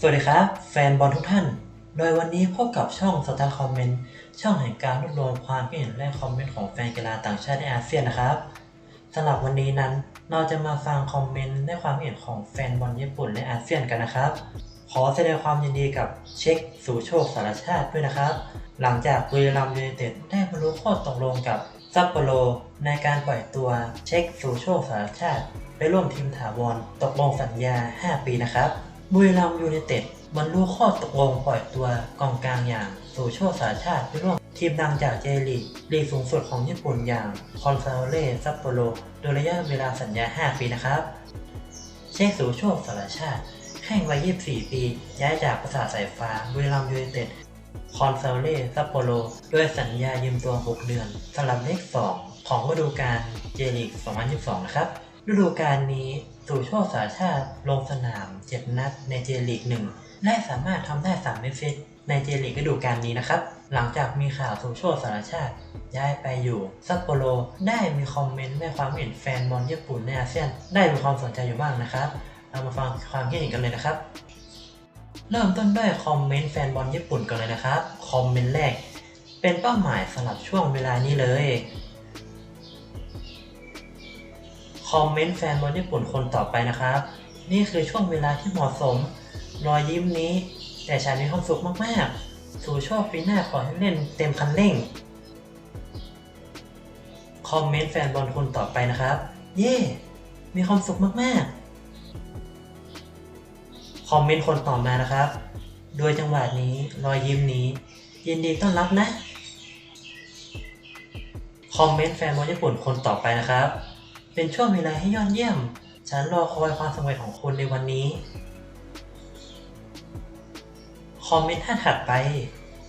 สวัสดีครับ แฟนบอลทุกท่าน โดยวันนี้พบกับช่องสตาร์คอมเมนต์ช่องแห่งการรวบรวมความคิดเห็นและคอมเมนต์ของแฟนกีฬาต่างชาติในอาเซียนนะครับสำหรับวันนี้นั้นเราจะมาฟังคอมเมนต์และความเห็นของแฟนบอลญี่ปุ่นในอาเซียนกันนะครับ ขอแสดงความยินดีกับเช็คสู่โชคสารชาติด้วยนะครับ หลังจากบุรีรัมย์ยูไนเต็ดได้บรรลุข้อตกลงกับซัปโปโรในการปล่อยตัวเช็คสู่โชคสารชาติ ไปร่วมทีมถาวรตกลงสัญญา 5 ปีนะครับ บุรีรัมยูไนเต็ดบรรลุข้อตกลงปล่อยตัวกองกลางอย่างสู่โชคสาชาติไปร่วมทีมดังจากเจลีกลีกสูงสุดของญี่ปุ่นอย่างคอนซาเล่ซัปโปโรโดยระยะเวลาสัญญา 5 ปีนะครับ เช็คสู่โชคสาชาติแข่งวัย 24 ปี ย้ายจากประสาทสายฟ้าบุรีรัมยูไนเต็ดคอนซาเล่ซัปโปโรด้วยสัญญายืมตัว 6 เดือนสำหรับเลข 2 ของฤดูกาลเจลีก 2022 นะครับ ฤดูกาลนี้สู่โชคสาชาติลงสนาม7นัดในเจลีก1และสามารถทำได้3เมสเซในเจลีกฤดูกาลนี้นะครับ หลังจากมีข่าวสู่โชคสารชาติ ย้ายไปอยู่ซัปโปโรได้มีคอมเมนต์และความเห็นแฟนบอลญี่ปุ่นในอาเซียน ได้มีความสนใจอยู่บ้างนะครับ เรามาฟังความคิดเห็นกันเลยนะครับ เริ่มต้นด้วยคอมเมนต์แฟนบอลญี่ปุ่นกันเลยนะครับ คอมเมนต์แรก เป็นเป้าหมายสำหรับช่วงเวลานี้เลย คอมเมนต์แฟนบอลญี่ปุ่นคนต่อไปนะครับ นี่คือช่วงเวลาที่เหมาะสม รอยยิ้มนี้ แต่ฉันมีความสุขมากๆ สู่โชคปีหน้าขอให้เล่นเต็มคันเร่ง คอมเมนต์แฟนบอลคนต่อไปนะครับ เย่มีความสุขมากๆ คอมเมนต์คนต่อมานะครับ โดยจังหวะนี้รอยยิ้มนี้ ยินดีต้อนรับนะ คอมเมนต์แฟนบอลญี่ปุ่นคนต่อไปนะครับ เป็นช่วงเวลาให้ยอดเยี่ยม ฉันรอคอยความสำเร็จของคุณในวันนี้ คอมเมนต์ท่านถัดไป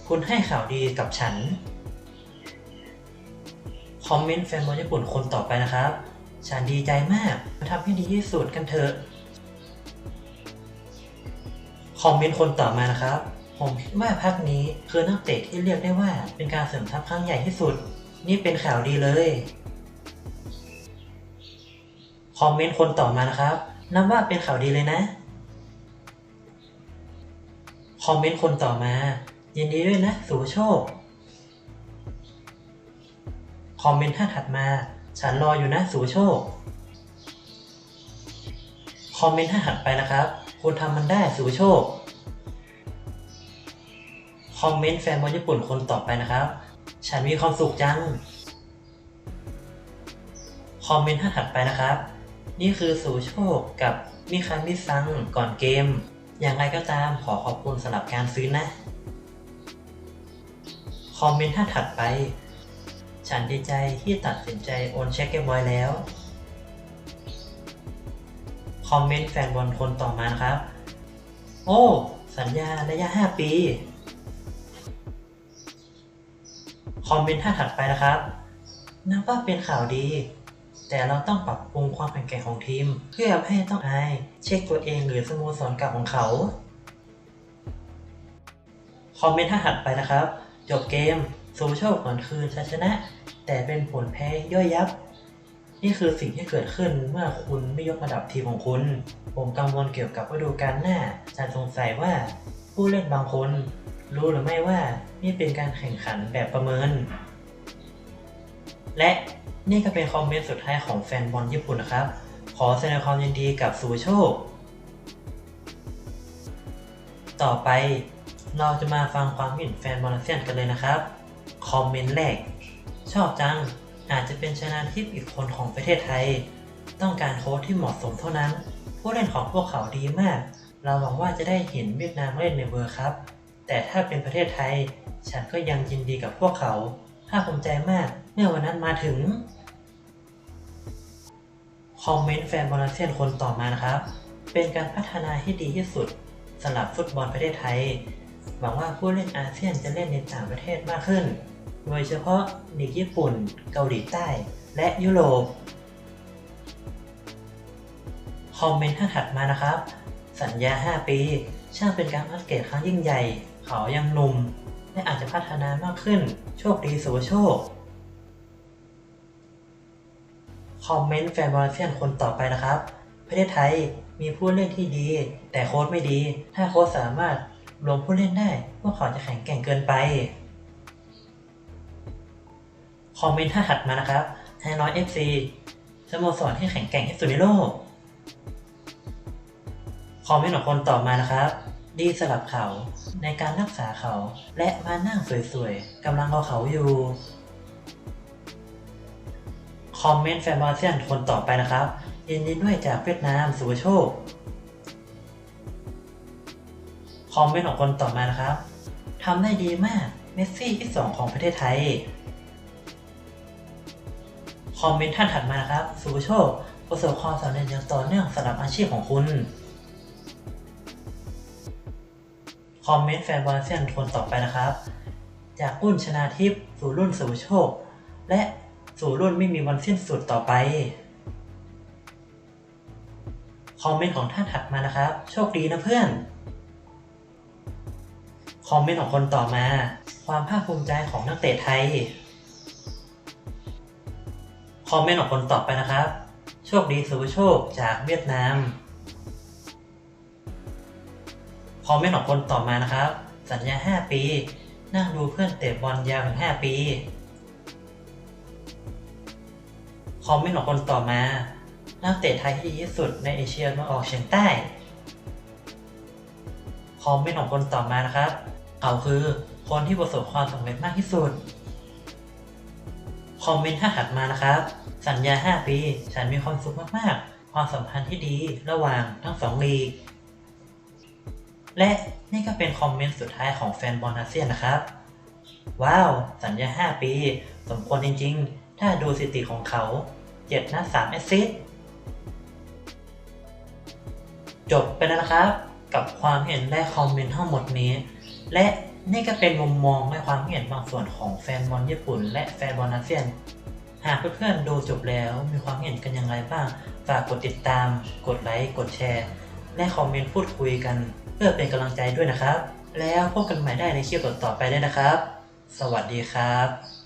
คุณให้ข่าวดีกับฉัน คอมเมนต์แฟนบอลญี่ปุ่นคนต่อไปนะครับ ฉันดีใจมากมาทำให้ดีที่สุดกันเถอะ คอมเมนต์คนต่อมานะครับ ผมคิดว่าพักนี้คือนักเตะที่เรียกได้ว่าเป็นการเสริมทัพครั้งใหญ่ที่สุด นี่เป็นข่าวดีเลย คอมเมนต์คนต่อมานะครับ นับว่าเป็นข่าวดีเลยนะ คอมเมนต์คนต่อมา ยินดีด้วยนะสุภโชค คอมเมนต์ท่านถัดมา ฉันรออยู่นะสุภโชค คอมเมนต์ท่านถัดไปนะครับ คุณทำมันได้สุภโชค คอมเมนต์แฟนบอลญี่ปุ่นคนต่อไปนะครับ ฉันมีความสุขจังคอมเมนต์ท่านถัดไปนะครับ นี่คือสุภโชคกับมิคันมิซังก่อนเกม อย่างไรก็ตามขอขอบคุณสำหรับการซื้อนะ คอมเมนต์ท่านถัดไป ฉันดีใจที่ตัดสินใจโอนเช็คเรียบร้อยแล้ว คอมเมนต์แฟนบอลคนต่อมานะครับ โอ้ สัญญาระยะ 5 ปี คอมเมนต์ท่านถัดไปนะครับนับว่าเป็นข่าวดี แต่เราต้องปรับปรุงความแข็งแกร่งของทีม เพื่อให้ต้องอายเช็คตัวเองหรือสโมสรเก่าของเขา คอมเมนต์ท่านถัดไปนะครับ จบเกมโซูโชคก่อนคืนชัยชนะ แต่เป็นผลแพ้ย่อยยับ นี่คือสิ่งที่เกิดขึ้นเมื่อคุณไม่ยกระดับทีมของคุณ ผมกังวลเกี่ยวกับฤดูกาลหน้าฉันสงสัยว่าผู้เล่นบางคน รู้หรือไม่ว่านี่เป็นการแข่งขันแบบประเมิน และ นี่ก็เป็นคอมเมนต์สุดท้ายของแฟนบอลญี่ปุ่นนะครับ ขอแสดงความยินดีกับซูโชค ต่อไปเราจะมาฟังความเห็นแฟนบอลอาเซียนกันเลยนะครับ คอมเมนต์แรก ชอบจัง อาจจะเป็นชนะทิพย์อีกคนของประเทศไทย ต้องการโค้ชที่เหมาะสมเท่านั้น ผู้เล่นของพวกเขาดีมาก เราหวังว่าจะได้เห็นเวียดนามเล่นในเวอร์ครับ แต่ถ้าเป็นประเทศไทย ฉันก็ยังยินดีกับพวกเขา ภาคภูมิใจมากเมื่อวันนั้นมาถึง คอมเมนต์แฟนบอลอาเซียนคนต่อมานะครับ เป็นการพัฒนาที่ดีที่สุดสำหรับฟุตบอลประเทศไทย หวังว่าผู้เล่นอาเซียนจะเล่นในต่างประเทศมากขึ้น โดยเฉพาะลีกญี่ปุ่น เกาหลีใต้ และยุโรป คอมเมนต์ท่านถัดมานะครับ สัญญา 5 ปี ช่างเป็นการอัปเกรดครั้งยิ่งใหญ่ เขายังหนุ่ม และอาจจะพัฒนามากขึ้น โชคดีสุวโชค คอมเมนต์แฟนบอลเซียนคนต่อไปนะครับ ประเทศไทยมีผู้เล่นที่ดี แต่โค้ชไม่ดี ถ้าโค้ชสามารถรวมผู้เล่นได้ พวกเขาจะแข็งแกร่งเกินไป คอมเมนต์ท่าถัดมานะครับไฮน้อย FC สโมสรที่แข็งแกร่งที่สุดในโลก คอมเมนต์ของคนต่อมานะครับ ดีสลับเขาในการรักษาเขา และมานั่งสวยๆกำลังรอเขาอยู่ คอมเมนต์แฟนบอลเซียนคนต่อไปนะครับยินดีด้วยจากเวียดนามสุวโชค คอมเมนต์ของคนต่อมานะครับทำได้ดีมากเมสซี่ที่สองของประเทศไทย คอมเมนต์ท่านถัดมานะครับสุวโชคประสบความสำเร็จอย่างต่อเนื่องสำหรับอาชีพของคุณ คอมเมนต์แฟนบอลเซียนคนต่อไปนะครับ จากรุ่นชนาทิพย์สู่รุ่นสุวโชค และ สู่รุ่นไม่มีวันสิ้นสุดต่อไป คอมเมนต์ของท่านถัดมานะครับ โชคดีนะเพื่อน คอมเมนต์ของคนต่อมา ความภาคภูมิใจของนักเตะไทย คอมเมนต์ของคนต่อไปนะครับ โชคดีสุวโชคจากเวียดนาม คอมเมนต์ของคนต่อมานะครับ สัญญา 5 ปี นั่งดูเพื่อนเตะบอลยาวถึง 5 ปี คอมเมนต์ของคนต่อมานักเตะไทยที่ดีที่สุดในเอเชียตะวันออกเฉียงใต้ คอมเมนต์ของคนต่อมานะครับ เขาคือคนที่ประสบความสำเร็จมากที่สุด คอมเมนต์ถ้าถัดมานะครับ สัญญา 5 ปี ฉันมีความสุขมากๆ ความสัมพันธ์ที่ดีระหว่างทั้งสองลีก และนี่ก็เป็นคอมเมนต์สุดท้ายของแฟนบอลอาเซียนนะครับ ว้าว สัญญา 5 ปี สมควรจริงๆ ถ้าดูสถิติของเขา 7 นัด3แอสซิสต์จบไปแล้วนะครับ กับความเห็นและคอมเมนต์ทั้งหมดนี้ และนี่ก็เป็นมุมมองและความเห็นบางส่วนของแฟนบอลญี่ปุ่น และแฟนบอลอาเซียน หากเพื่อนๆดูจบแล้วมีความเห็นกันอย่างไรบ้าง ฝากกดติดตาม กดไลค์ กดแชร์ และคอมเมนต์พูดคุยกัน เพื่อเป็นกำลังใจด้วยนะครับ แล้วพบกันใหม่ได้ในคลิปต่อๆไปได้นะครับ สวัสดีครับ